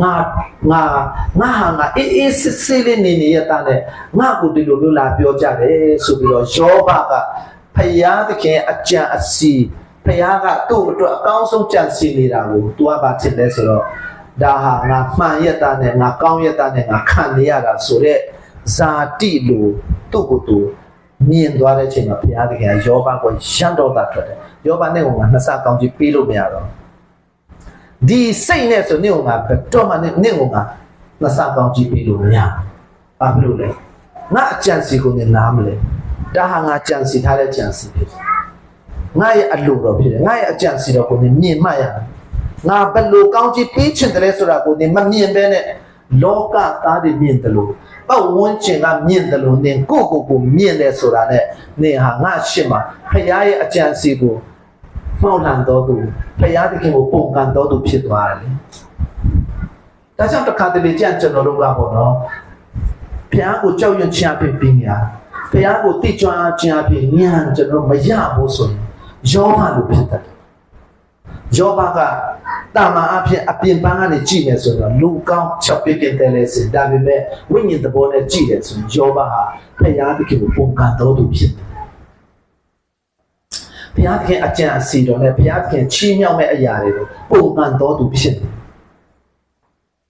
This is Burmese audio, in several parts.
ငါငါငါဟာငါအေးအေးစစ်စစ်လေးနေနေရတာနဲ့ငါကိုဒီလိုမျိုးလာပြောကြတယ်ဆိုပြီးတော့ယောဘကဖယားသခင်အကြံအစီဖယားကသူ့အတွက်အကောင်းဆုံးကြံစီနေတာကို तू ကဘာဖြစ်လဲဆိုတော့ဒါဟာငါမှန်ရတာနဲ့ငါကောင်းရတာနဲ့ငါခံနေရတာဆိုတော့ဇာတိလိုသူ့ကိုယ်သူမြင်သွားတဲ့အချိန်မှာဘုရားသခင်ကယောဘကိုရန်တော်တာထွက်တယ်ယောဘနဲ့ကငါနှစ်ဆကောင်းကြီးပေးလို့မရတော့ ဒီစိတ်နဲ့ဆိုနေကငါဘယ်တော့မှနေနေကငါနှစ်ဆကောင်းကြီးပေးလို့မရဘာဖြစ်လို့လဲငါအကြံစီကိုနေနားမလဲဒါဟာငါကြံစီထားတဲ့ကြံစီဖြစ်တယ်ငါရဲ့အလိုတော်ဖြစ်တယ်ငါရဲ့အကြံစီတော်ကိုနေမြင်မှတ်ရတယ်ငါဘယ်လိုကောင်းကြီးပေးချင်တယ်လဲဆိုတာကိုနေမမြင်ဘဲနဲ့လောကသားတွေမြင်တယ်လို့ပတ်ဝန်းကျင်ကမြင်တယ်လို့နင်ကိုယ့်ကိုယ်ကိုမြင်တယ်ဆိုတာနဲ့နင်ဟာငါရှစ်မှာဖခင်ရဲ့အကြံစီကို မှောက်လန်တော်သူဖခင်တခင်ကိုပုံကန်တော်သူဖြစ်သွားတယ်လေဒါကြောင့်တစ်ခါတလေကြံကျွန်တော်တို့ကပေါ့နော်ဖခင်ကိုကြောက်ရွံ့ချအဖြစ်ပြီးနေတာဖခင်ကိုတိကျွမ်းချအဖြစ်ညံကျွန်တော်မရဘူးဆိုရင်ယောဘလိုဖြစ်တယ်ယောဘကတာမန်အဖြစ်အပြင်ပန်းကနေကြည့်မယ်ဆိုတော့လူကောင်းချက်ပြပြတယ်လေစဒါပေမဲ့ဝိညာဉ်သဘောနဲ့ကြည့်တယ်ဆိုရင်ယောဘဟာဖခင်တခင်ကိုပုံကန်တော်သူဖြစ်တယ် ဘုရားသခင်အကြံအစီတော်နဲ့ဘုရားသခင်ချီးမြှောက်မဲ့အရာတွေကိုပုံမှန်တော်သူဖြစ်တယ်။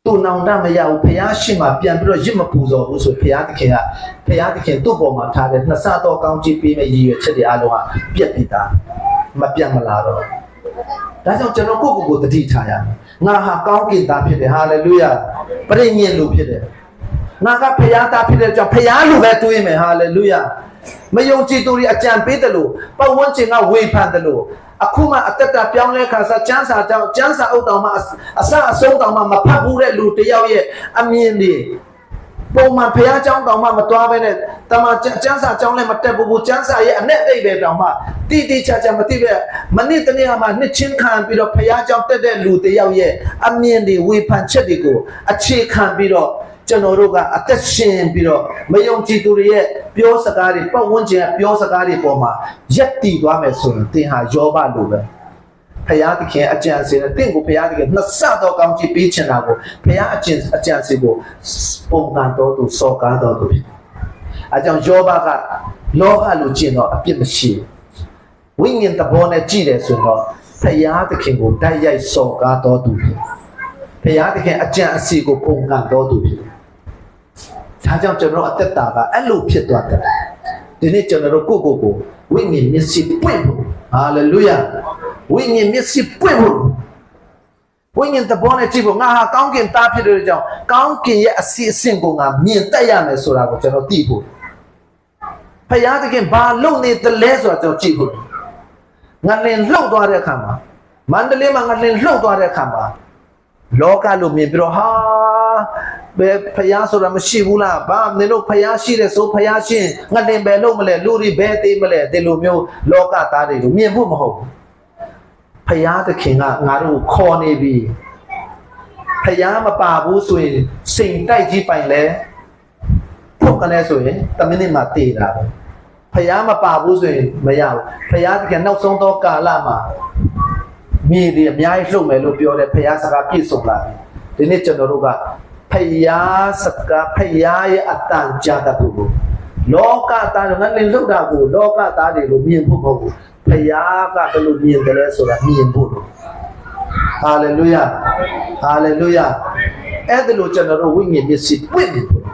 သူနောင်တမရဘူးဘုရားရှိမှပြန်ပြီးတော့ရစ်မပူဇော်ဘူးဆိုဘုရားသခင်ကဘုရားသခင်သူ့ပေါ်မှာထားတဲ့နှစ်ဆတော်ကောင်းချီးပေးမဲ့ရည်ရွယ်ချက်တွေအလုံးကပြက်ပြီးသားမပြတ်မလာတော့။ဒါကြောင့်ကျွန်တော်ကိုယ့်ကိုယ်ကိုတတိထားရမယ်။ငါဟာကောင်းကင်သားဖြစ်တယ်ဟာလေလုယာ။ပြိညင်လူဖြစ်တယ်။ငါကဘုရားသားဖြစ်တဲ့ကြောင့်ဘုရားလူပဲတွေးမယ်ဟာလေလုယာ။ မယုံကြည်သူတွေအကြံပေးတယ်လို့ပတ်ဝန်းကျင်ကဝေဖန်တယ်လို့အခုမှအသက်တာပြောင်းလဲခါစားကျန်းစာကြောင့်ကျန်းစာအုပ်တောင်မှအအစအဆုံးတောင်မှမဖတ်ဘူးတဲ့လူတစ်ယောက်ရဲ့အမြင်တွေပုံမှန်ဖះเจ้าတောင်မှမတွားဘဲနဲ့တမန်ကျကျန်းစာเจ้าလည်းမတက်ဘူးဘူးကျန်းစာရဲ့အနဲ့အိပ်ပဲတောင်မှတိတိကျကျမသိပဲမနစ်တနေ့မှနှစ်ချင်းခံပြီးတော့ဖះเจ้าတက်တဲ့လူတစ်ယောက်ရဲ့အမြင်တွေဝေဖန်ချက်တွေကိုအခြေခံပြီးတော့ ကျွန်တော်တို့ကအသက်ရှင်ပြီးတော့မယုံကြည်သူတွေရဲ့ပြောစကားတွေပတ်ဝန်းကျင်ကပြောစကားတွေပေါ်မှာရက်တည်သွားမယ်ဆိုရင်သင်ဟာယောဘလိုပဲဖယားသခင်အကြံစီနဲ့တင့်ကိုဖယားသခင်နှစ်ဆတော့ကောင်းချီးပေးချင်တာကိုဖယားအကျင့်အကြံစီကိုပုံကံတော်သူစော်ကားတော်သူဖြစ်အဲကြောင့်ယောဘကလောဘလိုကျင့်တော့အပြစ်မရှိဘူးဝိညာဉ်တဘောနဲ့ကြည့်တယ်ဆိုတော့ဖယားသခင်ကိုတိုက်ရိုက်စော်ကားတော်သူဖြစ်ဖယားသခင်အကြံအစီကိုပုံကံတော်သူဖြစ် ဒါကြောင့်ကျွန်တော်အသက်တာကအဲ့လိုဖြစ်သွားတယ်ဒီနေ့ကျွန်တော်တို့ကိုယ့်ကိုယ်ကိုဝိညာဉ်မျက်စိပွင့်ဖို့ဟာလေလုယာဝိညာဉ်မျက်စိပွင့်ဖို့ဝိညာဉ်တဘောနဲ့ကြည့်ဖို့ငါဟာကောင်းကင်သားဖြစ်တဲ့ကြောင့်ကောင်းကင်ရဲ့အစီအစဉ်ကိုငါမြင်တတ်ရမယ်ဆိုတာကိုကျွန်တော်သိဖို့ဖယားတခင်ဘာလုပ်နေသလဲဆိုတာကျွန်တော်ကြည့်ဖို့ငါလင်လှုပ်သွားတဲ့အခါမှာမန္တလေးမှာငါလင်လှုပ်သွားတဲ့အခါမှာလောကလို့မြင်ပြီးတော့ဟာ ဘယ်ဖျားဆိုတာမရှိဘူးလားဘာမင်းတို့ဖျားရှိတယ်ဆိုဖျားရှင်ငါတင်ပဲလို့မလဲလူတွေဘယ်သေးမလဲဒီလိုမျိုးလောကသားတွေကိုမြင်ဖို့မဟုတ်ဘူးဖျားသခင်ကငါတို့ကိုခေါ်နေပြီဖျားမပါဘူးဆိုရင်စိန်တိုက်ကြီးပိုင်လဲဖုတ်ကနေဆိုရင်တမိနစ်မှတည်တာပဲဖျားမပါဘူးဆိုရင်မရဘူးဖျားသခင်နောက်ဆုံးသောကာလမှာမြေတွေအများကြီးလှုပ်မယ်လို့ပြောတယ်ဖယားစကားပြည့်စုံလာပြီဒီနေ့ကျွန်တော်တို့က ဖယားစကားဖယားရဲ့အတန်ကြာတတ်ဖို့ကိုလောကသားတွေငါလည်းလှုပ်တာကိုလောကသားတွေလို့မြင်ဖို့မဟုတ်ဘူးဖယားကဘယ်လိုမြင်တယ်လဲဆိုတာမြင်ဖို့လို့ဟာလေလုယာဟာလေလုယာအဲ့ဒါလို့ကျွန်တော်တို့ဝိညာဉ်မျက်စိပွင့်နေဖို့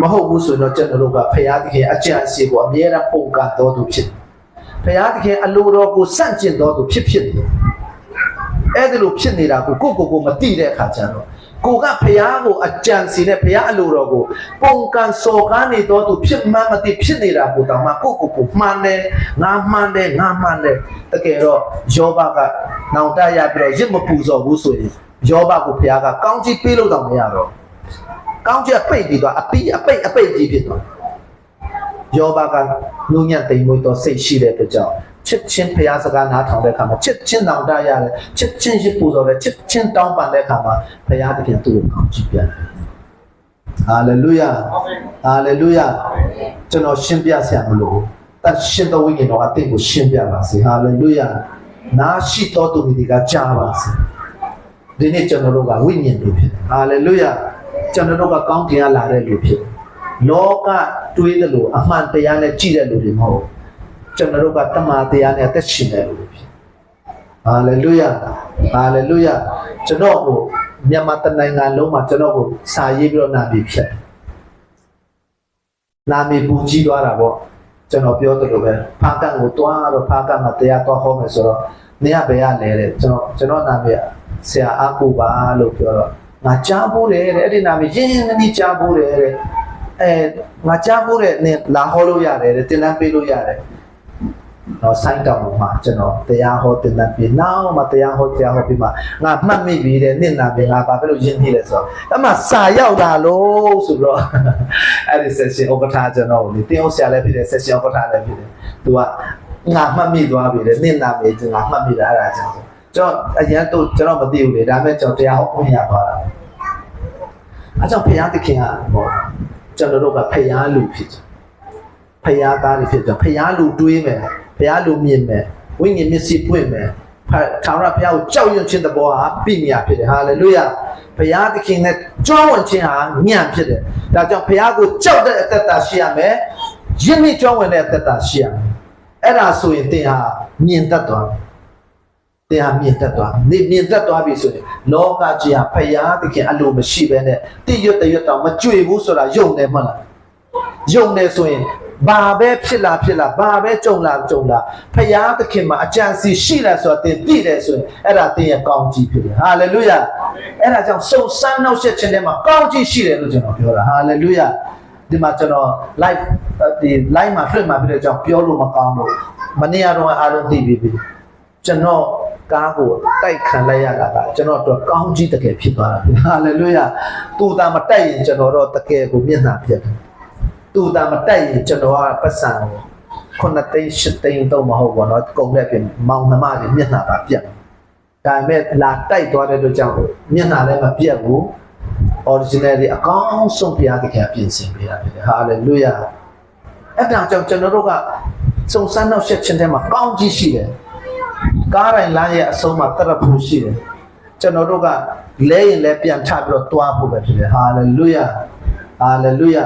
မဟုတ်ဘူးဆိုတော့ကျွန်တော်တို့ကဖယားတခင်အကြံအစီကိုအမြဲတမ်းပုံကတော်သူဖြစ်ဖယားတခင်အလိုတော်ကိုစန့်ကျင်တော်သူဖြစ်ဖြစ်တယ်အဲ့ဒါလိုဖြစ်နေတာကိုကိုကိုကိုမတိတဲ့အခါကျတော့ ကိုကဖះကိုအကြံစီနဲ့ဖះအလိုတော်ကိုပုံကန်စော်ကားနေတော့သူဖြစ်မှန်းမသိဖြစ်နေတာကိုတောင်မှကိုကိုကိုမှန်တယ်ငါမှန်တယ်ငါမှန်တယ်တကယ်တော့ယောဘကနောင်တရပြီးတော့ရစ်မပူဇော်ဘူးဆိုရင်ယောဘကိုဖះကကောင်းကြီးပေးလို့တော့မရတော့ကောင်းကြီးပိတ်ပြီးတော့အပီးအပိတ်အပိတ်ကြီးဖြစ်သွားယောဘကနုညံ့တိမ်မွေးတော့စိတ်ရှိတဲ့အတွက်ကြောင့် ချစ်ချင်းဖျားစကားနားထောင်တဲ့အခါမှာချစ်ချင်းတောင်တရတယ်ချစ်ချင်းရစ်ပူဇော်တယ်ချစ်ချင်းတောင်းပန်တဲ့အခါမှာဖျားသခင်သူ့ကိုကောင်းချီးပြန်တယ်ဟာလေလုယာဟာလေလုယာကျွန်တော်ရှင်းပြဆရာမလို့တတ်ရှင်းတော်ဝိညာဉ်တော်အသင်ကိုရှင်းပြပါစေဟာလေလုယာနာရှိတော်သူမိဒီကကြားပါစေဒီနေ့ကျွန်တော်တို့ကဝိညာဉ်လူဖြစ်တယ်ဟာလေလုယာကျွန်တော်တို့ကကောင်းကင်ကလာတဲ့လူဖြစ်တယ်လောကတွေးတယ်လို့အမှန်တရားနဲ့ကြည့်တဲ့လူတွေမဟုတ်ဘူး ကျွန်တော်တို့ကတမန်တရားနဲ့အသက်ရှင်တဲ့လူတွေဖြစ်ဟာလေလုယာဟာလေလုယာကျွန်တော်ကိုမြန်မာတနိုင်ငံလုံးမှာကျွန်တော်ကိုစာရေးပြီးတော့နာပြီးဖြစ်တယ်နာမည်ပူကြီးသွားတာပေါ့ကျွန်တော်ပြောသလိုပဲဖားကန်ကိုတွားတော့ဖားကန်မှာတရားတော်ဟောမယ်ဆိုတော့နေရဘယ်ရလဲတဲ့ကျွန်တော်ကျွန်တော်နာမည်ကဆရာအကူပါလို့ပြောတော့ငါကြားဖို့တယ်တဲ့အဲ့ဒီနာမည်ရင်းရင်းနှီးနှီးကြားဖို့တယ်တဲ့အဲငါကြားဖို့တဲ့နေလာဟောလို့ရတယ်တဲ့တင်လန်းပေးလို့ရတယ် တော့ဆိုင်းတောင်မှာကျွန်တော်တရားဟောတင်လန်းပေးနောက်မှတရားဟောတရားဟောပြီးမှငါမှတ်မိပြီတဲ့နေ့နာမည်ငါဘာဖြစ်လို့ရင်းနှီးလဲဆိုတော့အဲ့မှာစာရောက်တာလို့ဆိုတော့အဲ့ဒီ session ဥက္ကဋ္ဌကျွန်တော်ကိုလေတင်းအောင်ဆရာလည်းဖြစ်တယ် session ဥက္ကဋ္ဌလည်းဖြစ်တယ်သူကငါမှတ်မိသွားပြီလေနေ့နာမည်ကျွန်တော်မှတ်မိတာအဲ့ဒါကြောင့်ကျွန်တော်အရင်တော့ကျွန်တော်မသိဘူးလေဒါပေမဲ့ကျွန်တော်တရားဟောခွင့်ရသွားတာအဲကြောင့်ဖခင်သခင်ကဟောကျွန်တော်တို့ကဖခင်လူဖြစ်တယ်ဖခင်သားတွေဖြစ်တယ်ဖခင်လူတွေးမယ် ဖခင်လူမြင်မယ်ဝိညာဉ်မျက်စိပွင့်မယ်ဖထာဝရဘုရားကိုကြောက်ရွံ့ခြင်းတဘောဟာပြည့်မြတ်ဖြစ်တယ်ဟာလေလုယာဘုရားသခင်နဲ့ကြွားဝင်ခြင်းဟာညံ့ဖြစ်တယ်ဒါကြောင့်ဘုရားကိုကြောက်တဲ့အသက်တာရှိရမယ်ယဉ်မိကြွားဝင်တဲ့အသက်တာရှိရမယ်အဲ့ဒါဆိုရင်သင်ဟာမြင်တတ်သွားတယ်တရားမြင့်တက်သွားနေမြင့်တက်သွားပြီဆိုရင်လောကကြီးဟာဖယားသခင်အလိုမရှိဘဲနဲ့တိရွတ်တရွတ်တော့မကြွေဘူးဆိုတာယုံတယ်မဟုတ်လားယုံတယ်ဆိုရင် ဘာပဲဖြစ်လာဖြစ်လာဘာပဲကြုံလာကြုံလာဖယားသခင်မှာအကြံစီရှိလာဆိုတာသင်သိတယ်ဆိုရင်အဲ့ဒါသင်ရဲ့ကောင်းကြီးဖြစ်တယ်ဟာလေလုယာအဲ့ဒါကြောင့်စုံစမ်းနှောက်ယှက်ခြင်းထဲမှာကောင်းကြီးရှိတယ်လို့ကျွန်တော်ပြောတာဟာလေလုယာဒီမှာကျွန်တော် live ဒီ live မှာလွှင့်မှာပြတဲ့အကြောင်းပြောလို့မကောင်းဘူးမနေ့ကတော့အားလုံးသိပြီပြီကျွန်တော်ကားကိုတိုက်ခံလိုက်ရတာကကျွန်တော်တော့ကောင်းကြီးတကယ်ဖြစ်သွားတာဗျာဟာလေလုယာသူတာမတိုက်ရင်ကျွန်တော်တော့တကယ်ကိုမျက်နှာပြတ်တယ် သူတာမတက်ရင်ကျွန်တော်ကပတ်စံကိုခုနှစ်သိန်းရှစ်သိန်းတော့မဟုတ်ဘောနော်ကုန်တဲ့ပြင်မောင်နှမတွေမျက်နှာပါပြက်ဒါပေမဲ့လာတိုက်သွားတဲ့အတွက်ကြောင့်မျက်နှာလည်းမပြက်ဘူး original တွေအကောင်းဆုံးဘုရားသခင်ပြင်ဆင်ပေးတာဖြစ်တယ် hallelujah အဲ့ဒါကြောင့်ကျွန်တော်တို့ကစုံစမ်းနောက်ဆက်ခြင်းထဲမှာကောင်းကြီးရှိတယ်ကားတိုင်းလမ်းရဲ့အဆုံးမှာတရဖူရှိတယ်ကျွန်တော်တို့ကလဲရင်လဲပြန်ထပြီးတော့တွားဖို့ပဲဖြစ်တယ်ဟာလေလုယာဟာလေလုယာ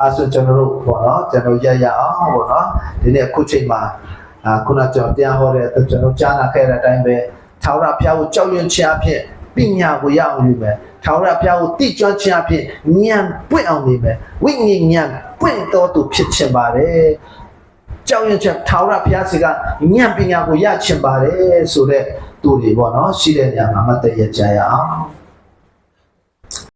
အဲဆိုကျွန်တော်တို့ပေါ့နော်ကျွန်တော်ရရအောင်ပေါ့နော်ဒီနေ့အခုချိန်မှာအာခုနကျွန်တော်တရားဟောတဲ့အတွက်ကျွန်တော်ကြားနာခဲ့တဲ့အတိုင်းပဲထာဝရဘုရားကိုကြောက်ရွံ့ခြင်းအဖြစ်ပညာကိုရအောင်ယူမယ်ထာဝရဘုရားကိုတိကျွမ်းခြင်းအဖြစ်ဉာဏ်ပွင့်အောင်နေမယ်ဝိညာဉ်ဉာဏ်ပွင့်တော်သူဖြစ်ခြင်းပါတယ်ကြောက်ရွံ့ချက်ထာဝရဘုရားစီကညံ့ပညာကိုရချင်ပါတယ်ဆိုတဲ့သူတွေပေါ့နော်ရှိတဲ့နေရာမှာမတ်တရကြရအောင်